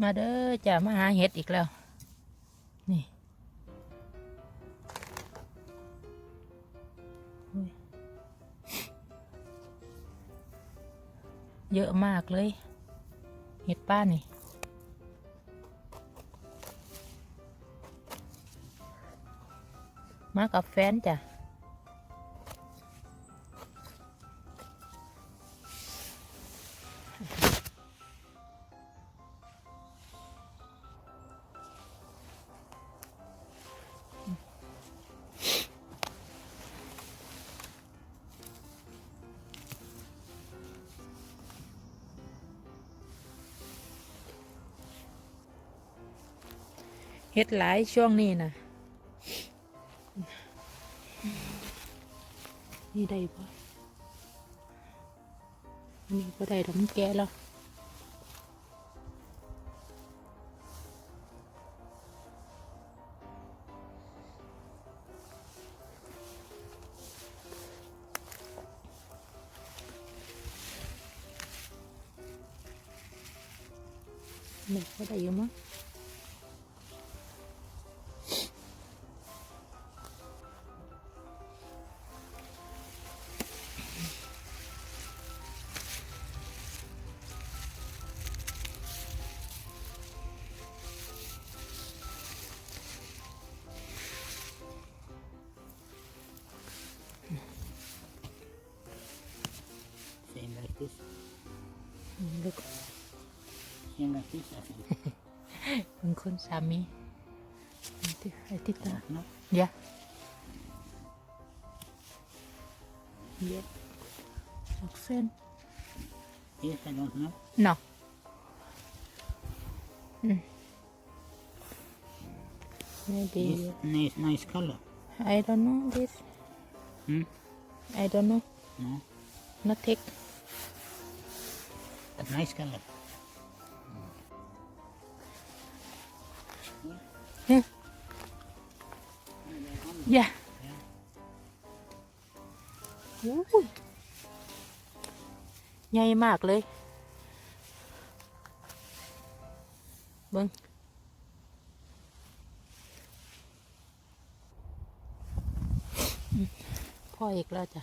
มาเด้อจ้ะมาหาเห็ดอีกแล้ว นี่เยอะมากเลย เห็ดป้านี่มากับแฟนจ้ะ เฮ็ดหลายช่วงนี้นะนี่ได้ปะอันนี้ก็ได้ดอกมันแก่แล้วนี่ก็ได้อยู่มั้ง this. ลูก Same like this, I think. เป็นคนสามีไอ้ที่ไอ้ที่ตา No? เดี๋ยวเย็ดออกเส้น Yes, I don't know. เนาะอืม maybe Yes, nice, nice color. I don't know this Hmm? I don't know No, not take but nice color. yeah อุ้ยใหญ่มากเลย เบิ้งอืมพ่ออีกแล้วจ้ะ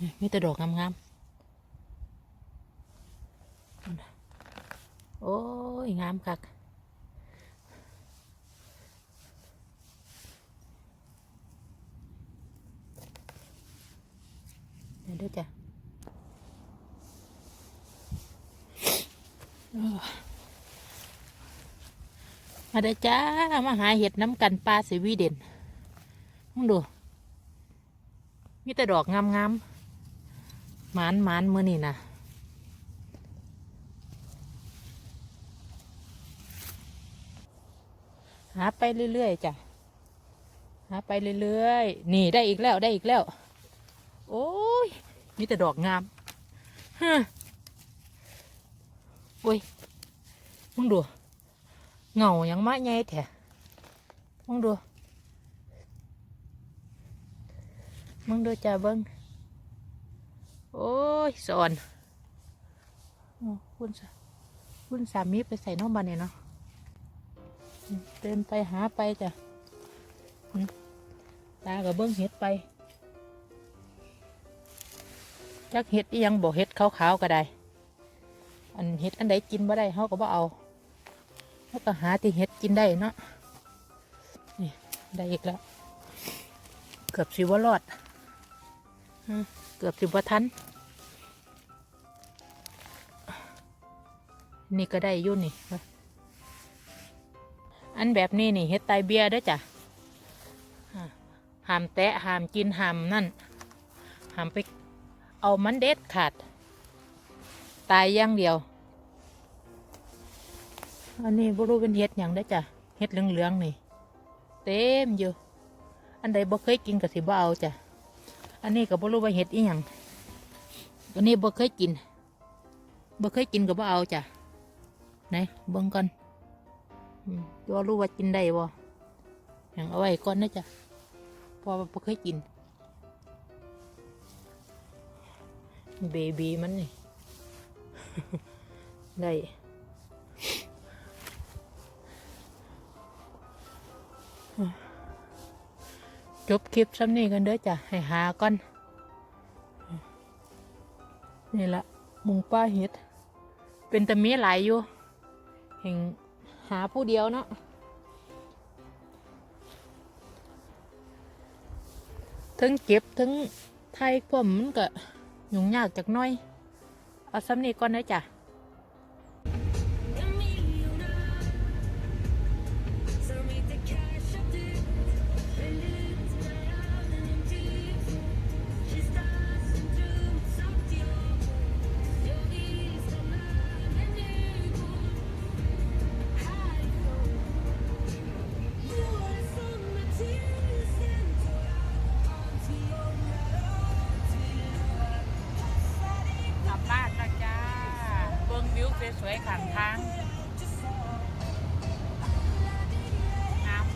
นี่มีแต่ดอกงามๆนั่นน่ะ โอ้ย งามคักเดี๋ยวด้วยจ้ะมาเด้จ้า มาหาเห็ดน้ำกันปลาสวีเดนมองดู มีแต่ดอกงามๆหมานหมานเมื่อนี่นะ หาไปเรื่อยๆจ้ะหาไปเรื่อยๆ นี่ได้อีกแล้วได้อีกแล้ว โอ้ย มีแต่ดอกงามฮะโอ้ย มึงดู เงายังมาใหญ่แท้มึงดู มึงดูจ้าเบิ้งโอ้ยสอนอ้คุณสคุณสามีไปใส่น้องบันเนี่ยเนาะ เดินไปหาไปจ้ะตากับเบิ้งเห็ดไป จักเห็ดยังบอกเห็ดขาวๆก็ได้ อันเห็ดอันใดกินบ่ได้เขาก็บ่เอาเขาก็หาที่เห็ดกินได้เนาะนี่ได้อีกแล้ว เกือบสิว่ารอดเกือบสิบ่ทัน นี่ก็ได้ยู่นนี่ อันแบบนี้นี่เห็ดไตเบียด้อจ้ะห้ามแตะห้ามกินห้ามนั่นห้ามไปเอามันเด็ดขาด ตายอย่างเดียว อันนี้บรูเป็นเห็ดอย่างได้จ้ะเห็ดเหลืองๆนี่ เต็มอยู่อันใดบ่เคยกินก็สิบ่เอาจ้ะอันนี้ก็บ่รู้ว่าเห็ดอีหยังอันนี้บ่เคยกินบ่เคยกินก็บ่เอาจ้ะไหนเบิ่งก่อน ตัวรู้ว่ากินได้บ่อย่างเอาไว้ก่อนนะจ๊ะพอบ่เคยกิน เบบีมันนี่ ได้จบคลิปซ้ำนี่กันเด้อจ้ะ ให้หาก่อน นี่ละมุงป้าเห็ด เป็นตะเมีหลายอยู่เห็น หาผู้เดียวเนาะถึงเก็บถึงไทยความมันก็ยุ่งยากจากน้อย เอาซ้ำนี้ก่อนนะจ้ะ วยๆข้างทางน้ำ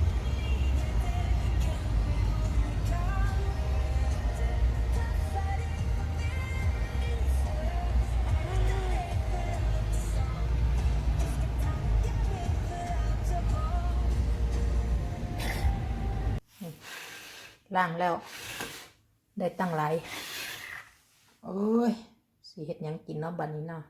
ล้างแล้ว ได้ตั้งหลายโอ้ยสิเฮ็ดยังกินเนาะบัดนี้เนาะ